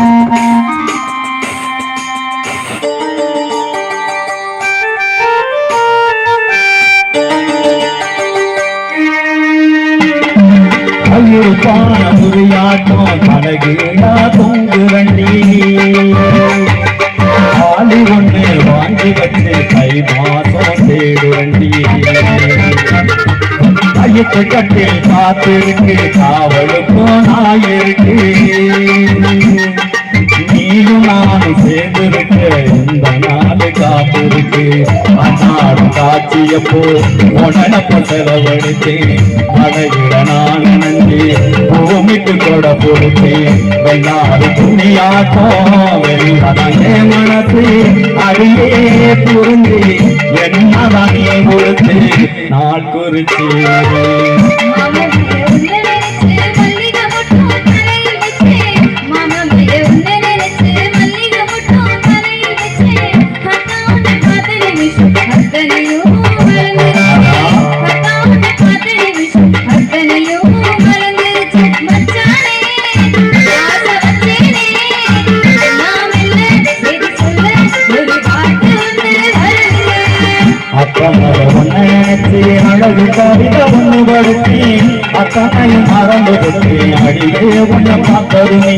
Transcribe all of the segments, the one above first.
மறந்துருச்சு ஐயப்பான புரியாட்டம் தலகீழா தொங்குரண்டி ஆளி ஒண்ணு வாங்கி வச்சு கை மாசம் கையத்து கட்டில் காத்திருக்கு காவலுக்கும் நாயிருக்கு நானும் சேர்ந்திருக்க இந்த நாடு காத்திருக்கு. அந்நாடு காட்சியப்போ உணனப்ப செலவழித்தேன். அடையிட நான் நினைஞ்சு பூமிக்கு கொட பொறுத்தேன் வெள்ளாறு துணியாட்டம் வெள்ளாதே மனசு அடியே புரிஞ்சு என்னதான் நீ கொடுத்து நாள் குறிச்சு நினைச்சு அழகு கவிதை ஒண்ணு படுத்தி அக்கனையும் மறந்து கொடுத்து அடியே பார்த்ததுமே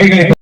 Venga,